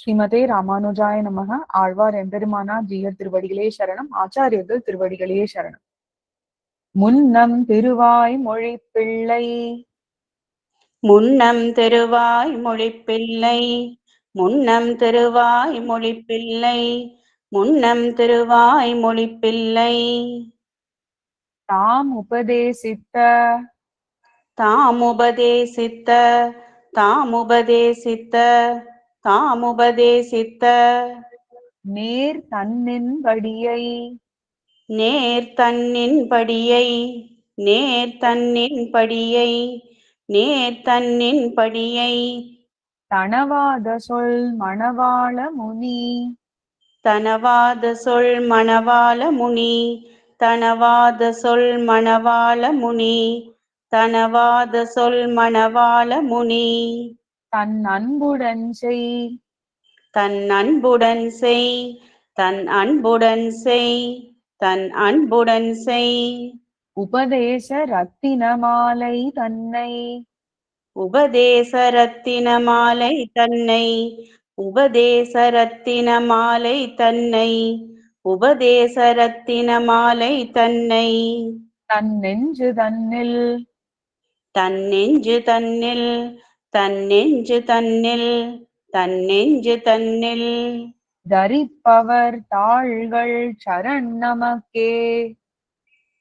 ஸ்ரீமதே ராமானுஜாய நமக. ஆழ்வார் எம்பெருமானா ஜீயர் திருவடிகளே சரணம். ஆச்சாரியர்கள் திருவடிகளே சரணம். முன்னம் திருவாய் மொழி பிள்ளை முன்னம் திருவாய் மொழிப்பிள்ளை. முன்னம் திருவாய் மொழிப்பிள்ளை. முன்னம் திருவாய் மொழிப்பிள்ளை. தாம் உபதேசித்த. தாமுபதேசித்த தாமுபதேசித்த தாமுபதேசித்த நேர் தன்னின் படியை நேர் தன்னின் படியை நேர் தன்னின் படியை நேர் தன்னின் படியை. தனவாத சொல் மணவாள முனி. தனவாத சொல் மணவாள முனி தனவாத சொல் மணவாள முனி தனவாத சொல் மணவாள முனி. தன் அன்புடன் செய். தன் அன்புடன் செய். தன் அன்புடன் செய். தன் அன்புடன் செய். உபதேச ரத்தின மாலை தன்னை. உபதேச ரத்தின மாலை தன்னை. உபதேச ரத்தின மாலை தன்னை. உபதேச ரத்தின மாலை தன்னை. தன் நெஞ்சு தன்னில். தன் நெஞ்சு தன்னில். தன் நெஞ்சு தன்னில் தன் நெஞ்சு தன்னில். தரிப்பவர் தாள்கள் சரண் நமக்கே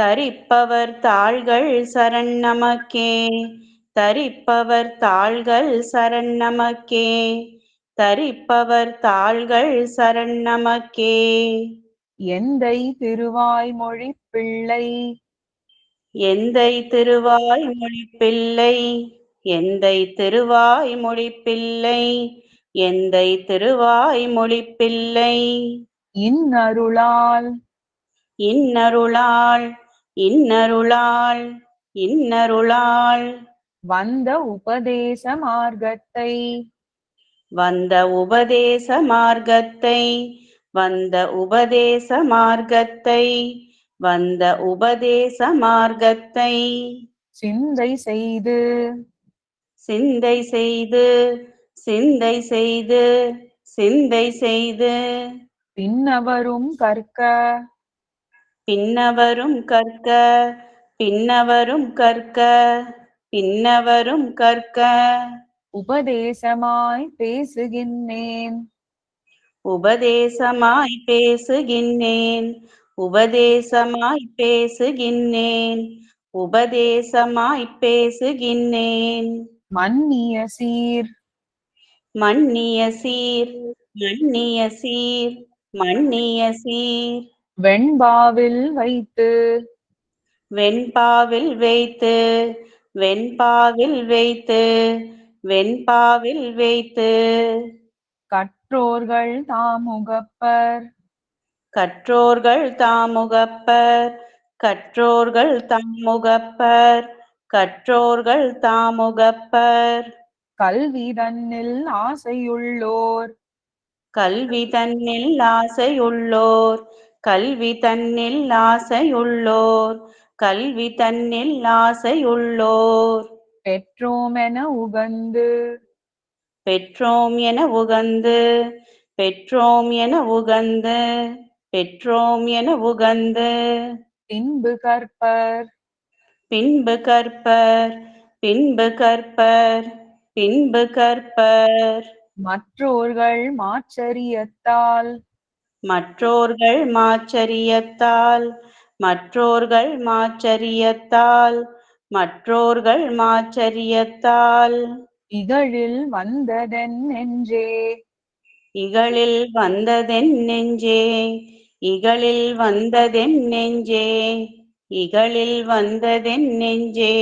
தரிப்பவர் தாள்கள் சரண் நமக்கே தரிப்பவர் தாள்கள் சரண் நமக்கே தரிப்பவர் தாள்கள் சரண் நமக்கே எந்தை திருவாய்மொழி பிள்ளை எந்தை திருவாய் மொழிப்பிள்ளை. எந்தை திருவாய் மொழிப்பிள்ளை எந்தை திருவாய் மொழிப்பிள்ளை இன்னருளால். இன்னருளாள் இன்னருளாள் இன்னருளாள் வந்த உபதேச மார்க்கத்தை. வந்த உபதேச மார்க்கத்தை வந்த உபதேச மார்க்கத்தை வந்த உபதேச மார்க்கத்தை. சிந்தை செய்து. சிந்தை செய்து சிந்தை செய்து சிந்தை செய்து. பின்னவரும் கற்க. பின்னவரும் கற்க பின்னவரும் கற்க பின்னவரும் கற்க. உபதேசமாய் பேசுகின்றேன். உபதேசமாய் பேசுகின்றேன். உபதேசமாய் பேசுகின்றேன். உபதேசமாய் பேசுகின்றேன். மன்னிய சீர். மன்னிய சீர் மன்னிய சீர் மன்னிய சீர். வெண்பாவில் வைத்து. வெண்பாவில் வைத்து வெண்பாவில் வைத்து வெண்பாவில் வைத்து. கற்றோர்கள் தாமுகப்பர் கற்றோர்கள் தாமுகப்பர் கற்றோர்கள் தாமுகப்பர் கற்றோர்கள் தாமுகப்பர். கல்வி தன்னில் ஆசையுள்ளோர். கல்வி தன்னில் ஆசையுள்ளோர். கல்வி தன்னில் ஆசையுள்ளோர். கல்வி தன்னில் ஆசையுள்ளோர். பெற்றோம் என உகந்து. பெற்றோம் என உகந்து. பெற்றோம் என உகந்து. பெற்றோம் என உகந்து. பின்பு கற்பர். பின்பு கற்பர் பின்பு கற்பர் பின்பு கற்பர். மற்றோர்கள் மாச்சரியத்தால் மற்றோர்கள் மாச்சரியத்தால் மற்றோர்கள் மாச்சரியத்தால் மற்றோர்கள் மாச்சரியத்தால் இகழில் வந்ததென் நெஞ்சே. இகழில் வந்ததென் நெஞ்சே இகழில் வந்ததென் நெஞ்சே. இகழில் வந்ததென் நெஞ்சே.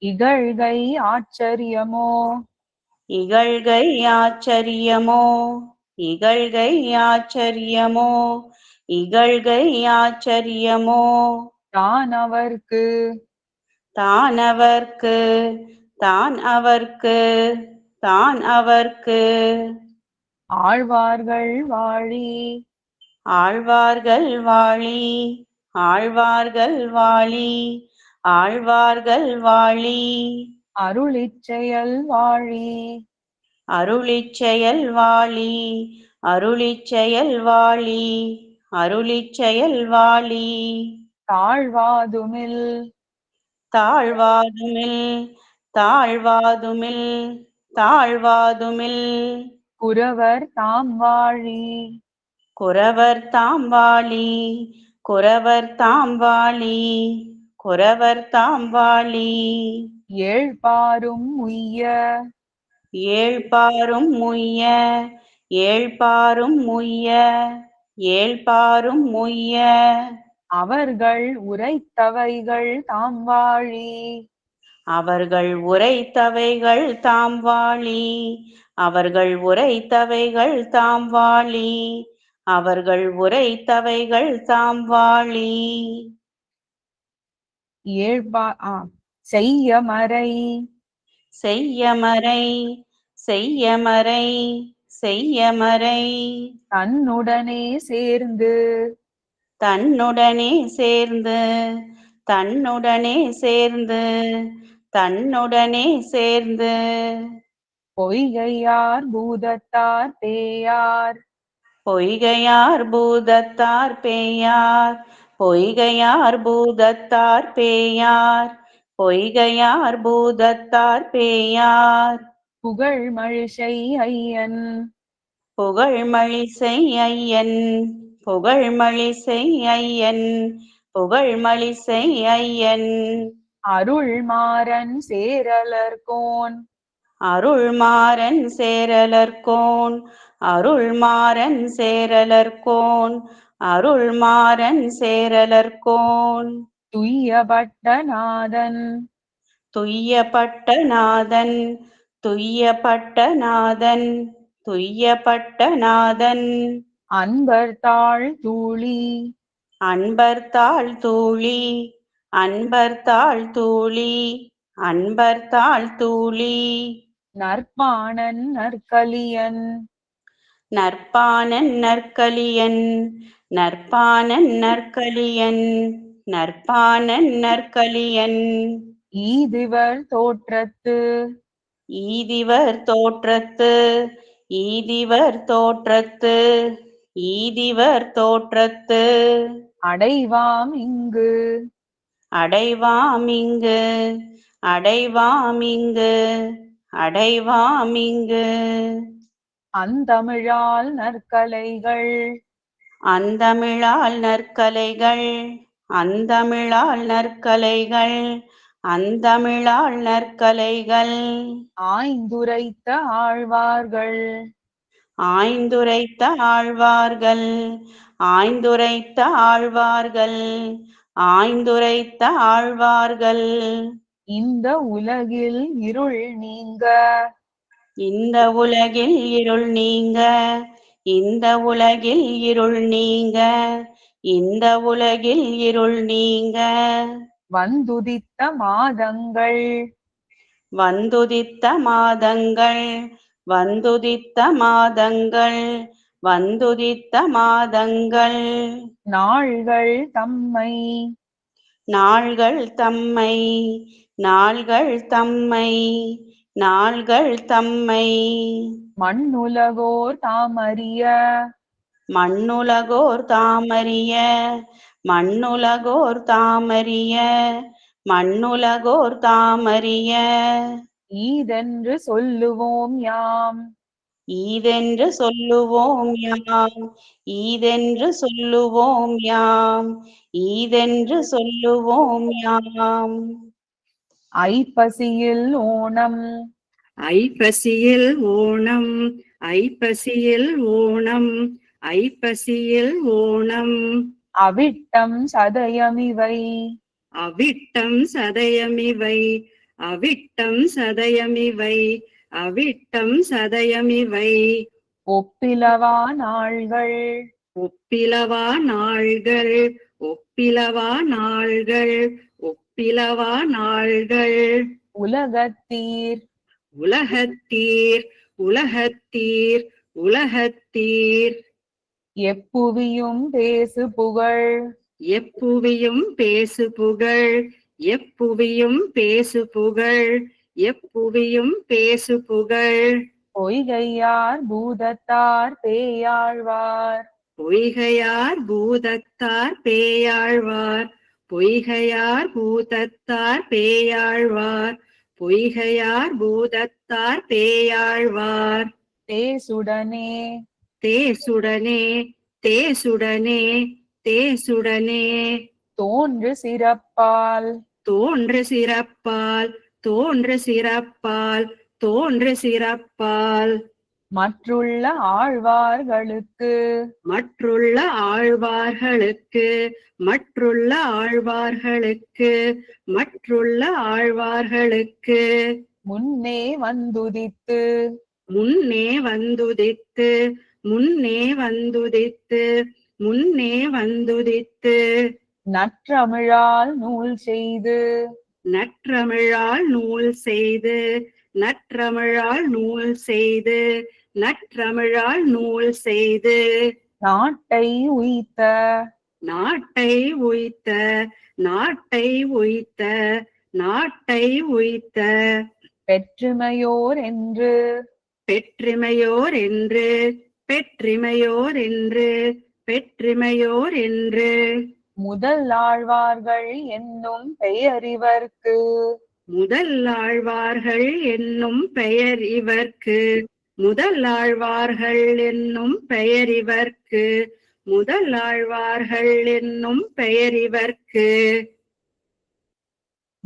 இகழ்கை ஆச்சரியமோ? இகழ்கை ஆச்சரியமோ? இகழ்கை ஆச்சரியமோ? இகழ்கை ஆச்சரியமோ? தான் அவர்க்கு தான் அவர்க்கு தான் அவர்க்கு தான் அவர்க்கு ஆழ்வார்கள் வாழி. ஆழ்வார்கள் வாழி. ஆழ்வார்கள் வாழி ஆழ்வார்கள் வாழி. அருளிச் செயல் வாழி. அருளிச் செயல் வாழி அருளிச் செயல் வாழி அருளிச் செயல் வாழி. தாழ்வாதுமில். தாழ்வாதுமில் தாழ்வாதுமில் தாழ்வாதுமில். குரவர் தாம் வாழி. குறவர் தாம் வாழி குறவர் தாம் வாழி குறவர் தாம் வாழி ஏழ்பாரும் உய்ய. ஏழ்பாரும் முய்ய ஏழ்பாரும் முய்ய ஏழ்பாரும் முய்ய அவர்கள் உரைத்தவைகள் தாம் வாழி அவர்கள் உரைத்தவைகள் தாம் வாழி அவர்கள் உரைத்தவைகள் தாம் வாழி அவர்கள் உரைத்தவைகள் தாம் வாழி ஆ செய்ய மறை செய்யமறை செய்யமறை செய்யமறை. தன்னுடனே சேர்ந்து. தன்னுடனே சேர்ந்து தன்னுடனே சேர்ந்து தன்னுடனே சேர்ந்து. பொய்கையார் பூதத்தார் பேயார். பொய்கையார் பூதத்தார் பேயார் பொய்கையார் பூதத்தார் பேயார் பொய்கையார் பூதத்தார் பேயார். புகழ் மழிசை ஐயன். புகழ்மழிசை ஐயன் புகழ்மழிசை ஐயன் புகழ்மழிசை ஐயன். அருள் மாறன் சேரலர்கோன். அருள்மாறன் சேரலர்கோன். அருள்மாறன் சேரலர்கோன் அருள்மாறன் சேரலர்கோன். துய்யபட்ட நாதன் துய்யப்பட்ட நாதன் துய்யப்பட்ட நாதன் துய்யப்பட்ட நாதன் அன்பர் தாழ் தூளி. அன்பர் தாழ் தூளி அன்பர் தாழ் தூளி அன்பர் தாழ் தூளி. நற்பாணன் நற்கலியன். நற்பானன் நற்கலியன். நற்பானன் நற்கலியன். நற்பானன் நற்கலியன். ஈதிவர் தோற்றத்து. ஈதிவர் தோற்றத்து. ஈதிவர் தோற்றத்து. ஈதிவர் தோற்றத்து. அடைவாம் இங்கு. அடைவாம் இங்கு. அடைவாம் இங்கு. அடைவாம் இங்கு. அந்தமிழால் நற்கலைகள். அந்தமிழால் நற்கலைகள். அந்தமிழால் நற்கலைகள். அந்தமிழால் நற்கலைகள். ஆய்ந்துரைத்த ஆழ்வார்கள். ஆய்ந்துரைத்த ஆழ்வார்கள். ஆய்ந்துரைத்த ஆழ்வார்கள். ஆய்ந்துரைத்த ஆழ்வார்கள். இந்த உலகில் இருள் நீங்க. இந்த உலகில் இருள் நீங்க இந்த உலகில் இருள் நீங்க இந்த உலகில் இருள் நீங்க. வந்துதித்த மாதங்கள். வந்துதித்த மாதங்கள் வந்துதித்த மாதங்கள் வந்துதித்த மாதங்கள். நாள்கள் தம்மை. நாள்கள் தம்மை நாள்கள் தம்மை. நாள்கள் தம்மை. மண்ணுலகோர் தாமறிய. மண்ணுலகோர் தாமறிய. மண்ணுலகோர் தாமறிய. மண்ணுலகோர் தாமறிய. ஈதென்று சொல்லுவோம் யாம். ஈதென்று சொல்லுவோம் யாம். ஈதென்று சொல்லுவோம் யாம். ஈதென்று சொல்லுவோம் யாம். ஐப்பசியில் ஓணம். ஐப்பசியில் ஓணம் ஐப்பசியில் ஓணம் ஐப்பசியில் ஓணம். அவிட்டம் சதயமிவை. அவிட்டம் சதயமிவை அவிட்டம் சதயமிவை அவிட்டம் சதயமிவை. ஒப்பிலவா நாள்கள். ஒப்பிலவா நாள்கள் ஒப்பிலவா நாள்கள் ஒப்பிலவா நாள்கள். உலகத்தீர். உலகத்தீர் உலகத்தீர் உலகத்தீர். எப்புவியும் பேசு புகழ் எப்புவியும் பேசு புகழ் எப்புவியும் பேசு புகழ் எப்புவியும் பேசு புகழ் பொய்கையார் பூதத்தார் பேயாழ்வார். பொய்கையார் பூதத்தார் பேயாழ்வார். பொய்கையார் பூதத்தார் பேயாழ்வார். பொய்கையார் பூதத்தார் பேயாழ்வார். தேசுடனே. தேசுடனே தேசுடனே தேசுடனே. தோன்று சிறப்பால். தோன்று சிறப்பால் தோன்று சிறப்பால் தோன்று சிறப்பால். மற்றுள்ள ஆழ்வார்களுக்கு. மற்றுள்ள ஆழ்வார்களுக்கு மற்றுள்ள ஆழ்வார்களுக்கு மற்றுள்ள ஆழ்வார்களுக்கு. முன்னே வந்துதித்து. முன்னே வந்துதித்து முன்னே வந்துதித்து முன்னே வந்துதித்து. நற்றமிழால் நூல் செய்து. நற்றமிழால் நூல் செய்து நற்றமிழால் நூல் செய்து. நற்றமிழால் நூல் செய்து நாட்டை உய்த்த நாட்டை உய்த்த நாட்டை உய்த்த நாட்டை உய்த்த. பெற்றுமையோர் என்று பெற்றிமையோர் என்று பெற்றிமையோர் என்று பெற்றிமையோர் என்று முதல் ஆழ்வார்கள் என்னும் பெயரிவர்க்கு முதல் ஆழ்வார்கள் என்னும் பெயர் இவர்க்கு. முதல் ஆழ்வார்கள் என்னும் பெயர் இவர்க்கு. முதல் ஆழ்வார்கள் என்னும் பெயர் இவர்க்கு.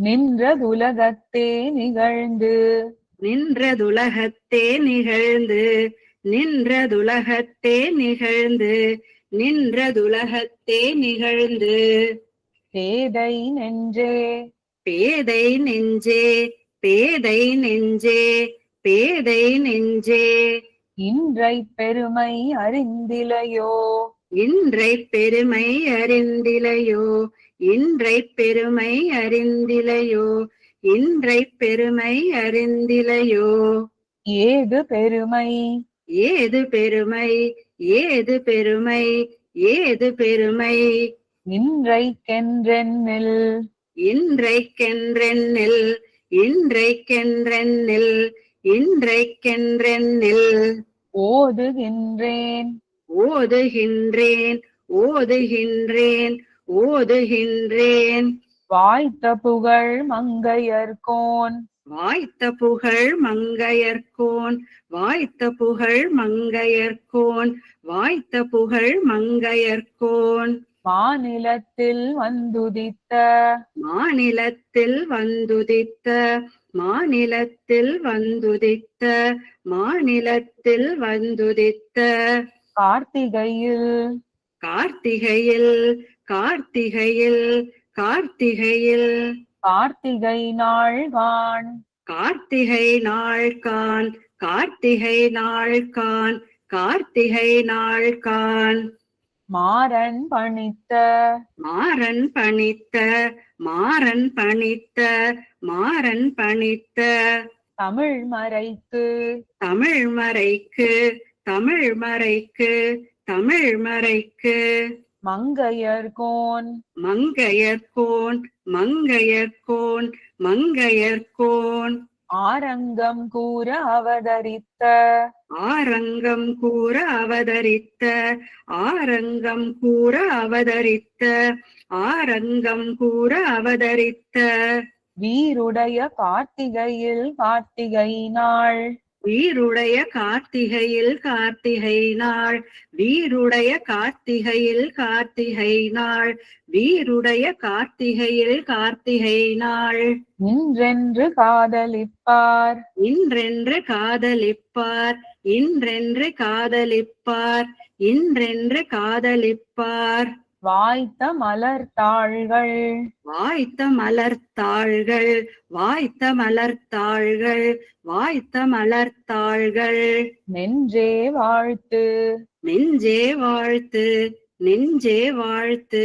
நின்றதுலகத்தே நிகழ்ந்து. நின்றதுலகத்தே நிகழ்ந்து. நின்றதுலகத்தே நிகழ்ந்து. நின்றதுலகத்தே நிகழ்ந்து. பேதை நெஞ்சே. பேதை நெஞ்சே. பேதை நெஞ்சே. பேதை நெஞ்சே. இன்றை பெருமை அறிந்திலையோ? இன்றை பெருமை அறிந்திலையோ? இன்றை பெருமை அறிந்திலையோ? இன்றை பெருமை அறிந்திலையோ? ஏது பெருமை? ஏது பெருமை? ஏது பெருமை? ஏது பெருமை? இன்றைக்கென்றென்னில்? இன்றைக்கென்றென்னில்? இன்றைக்கென்றென்னில்? இன்றைக்கென்றென்னில் ஓதுகின்றேன். ஓதுகின்றேன் ஓதுகின்றேன் ஓதுகின்றேன். வாய்த்த புகழ் மங்கையர்கோன். வாய்த்த புகழ் மங்கையர்கோன் வாய்த்த புகழ் மங்கையர்கோன் வாய்த்த புகழ் மங்கையர்கோன். மாநிலத்தில் வந்துதித்த. மாநிலத்தில் வந்துதித்த. மாநிலத்தில் வந்துதித்த மாநிலத்தில் வந்துதித்த. கார்த்திகையில். கார்த்திகையில் கார்த்திகையில் கார்த்திகையில். கார்த்திகை நாள்கான் கார்த்திகை நாள்கான் கார்த்திகை நாள்கான் கார்த்திகை நாள்கான் மாறன் பணித்த. மாறன் பணித்த மாறன் பணித்த மாறன் பணித்த. தமிழ் மறைக்கு தமிழ் மறைக்கு தமிழ் மறைக்கு தமிழ் மறைக்கு. மங்கையர்கோன் மங்கையர்கோன் மங்கையர்கோன் மங்கையர்கோன் ஆரங்கம் கூற அவதரித்த. ஆரங்கம் கூற அவதரித்த. ஆரங்கம் கூற அவதரித்த. ஆரங்கம் கூற அவதரித்த. வீருடைய கார்த்திகையில் கார்த்திகை நாள். வீருடைய கார்த்திகையில் கார்த்திகை நாள் வீருடைய கார்த்திகையில் கார்த்திகை நாள் வீருடைய கார்த்திகையில் கார்த்திகை நாள் நின்றென்று காதலிப்பார். இன்றென்று காதலிப்பார் இன்றென்று காதலிப்பார் இன்றென்று காதலிப்பார். வாய்த்த மலர்த்தாள்கள். வாய்த்த மலர்த்தாள்கள் வாய்த்த மலர்த்தாள்கள் வாய்த்த மலர்த்தாள்கள். நெஞ்சே வாழ்த்து. நெஞ்சே வாழ்த்து நெஞ்சே வாழ்த்து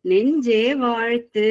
நெஞ்சே வாழ்த்து.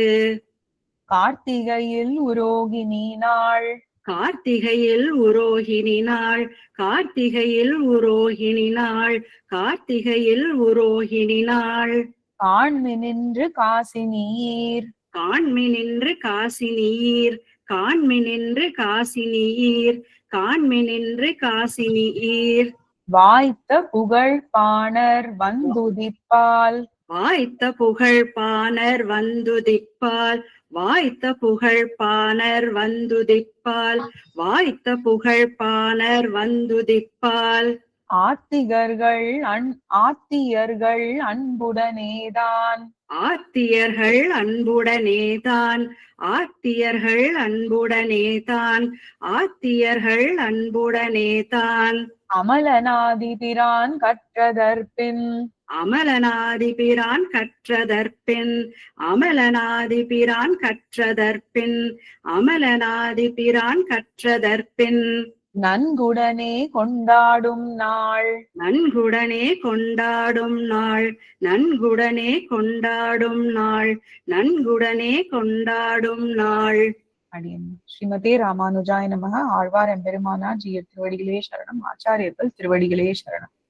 கார்த்திகையில் உரோகிணி நாள் கார்த்திகையில் உரோகிணி நாள் கார்த்திகையில் உரோகிணி நாள் கார்த்திகையில் உரோகிணி நாள் காண்மினின்று காசினீர் காண்மினின்று காசினீர் காண்மினின்று காசினீர் காண்மினின்று காசினி ஈர் வாய்த்த புகழ் பாணர் வந்துதிப்பால். வாய்த்த புகழ் பாணர் வந்துதிப்பால். வாய்த்த புகழ் பாணர் வந்துதிப்பால். வாய்த்த புகழ் பாணர் வந்துதிப்பால். ஆத்திகர்கள் அன் ஆத்தியர்கள் அன்புடனேதான். ஆத்தியர்கள் அன்புடனேதான். ஆத்தியர்கள் அன்புடனேதான். ஆத்தியர்கள் அன்புடனேதான். அமலனாதிபிரான் கற்றதற்பின். அமலனாதிபிரான் கற்றதற்பின். அமலனாதிபிரான் கற்றதற்பின். அமலனாதிபிரான் கற்றதற்பின். நன்குடனே கொண்டாடும் நாள். நன்குடனே கொண்டாடும் நாள். நன்குடனே கொண்டாடும் நாள். நன்குடனே கொண்டாடும் நாள். அடியன். ஸ்ரீமதே ராமானுஜாய நமக. ஆழ்வார் எம்பெருமானா ஜீய திருவடிகளே சரணம். ஆச்சாரியர்கள் திருவடிகளே சரணம்.